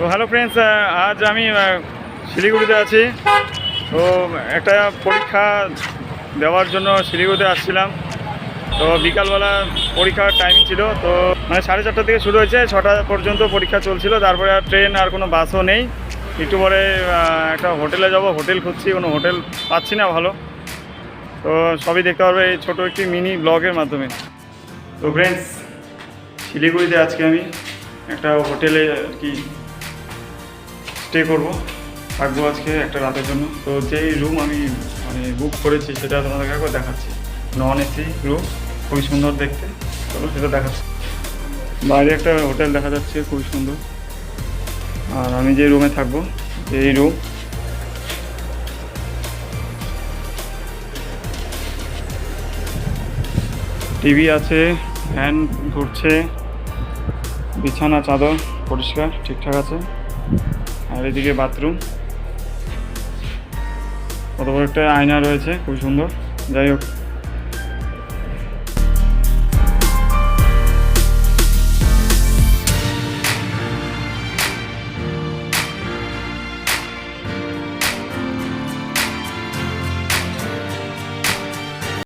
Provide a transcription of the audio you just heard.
তো hello friends আজ আমি শিলিগুড়িতে আছি। তো একটা পরীক্ষা দেওয়ার জন্য শিলিগুড়িতে আসছিলাম। তো বিকালবেলা পরীক্ষার টাইমিং ছিল। তো মানে সাড়ে চারটা থেকে শুরু হয়েছে, ছটা পর্যন্ত পরীক্ষা চলছিল। তারপরে আর ট্রেন আর কোনো বাসও নেই। একটু পরে একটা হোটেলে যাব হোটেল খুঁজছি, কোনো হোটেল পাচ্ছি না ভালো। তো সবই দেখতে পারবে এই ছোটো একটি মিনি ব্লগের মাধ্যমে। তো ফ্রেন্ডস শিলিগুড়িতে আজকে আমি একটা হোটেলে আর কি স্টে করব। থাকব আজকে একটা রাতের জন্য। তো যেই রুম আমি মানে বুক করেছি, সেটা তোমাদেরকে একবার দেখাচ্ছি। নন এসি রুম খুবই সুন্দর দেখতে। চলো, সেটা দেখাচ্ছি। বাইরে একটা হোটেল দেখা যাচ্ছে, খুবই সুন্দর। আর আমি যে রুমে থাকব, এই রুম টিভি আছে ফ্যান ঘুরছে, বিছানা, চাদর পরিষ্কার, ঠিকঠাক আছে। আর এদিকে বাথরুম। কত বড় একটা আয়না রয়েছে খুব সুন্দর। যাই হোক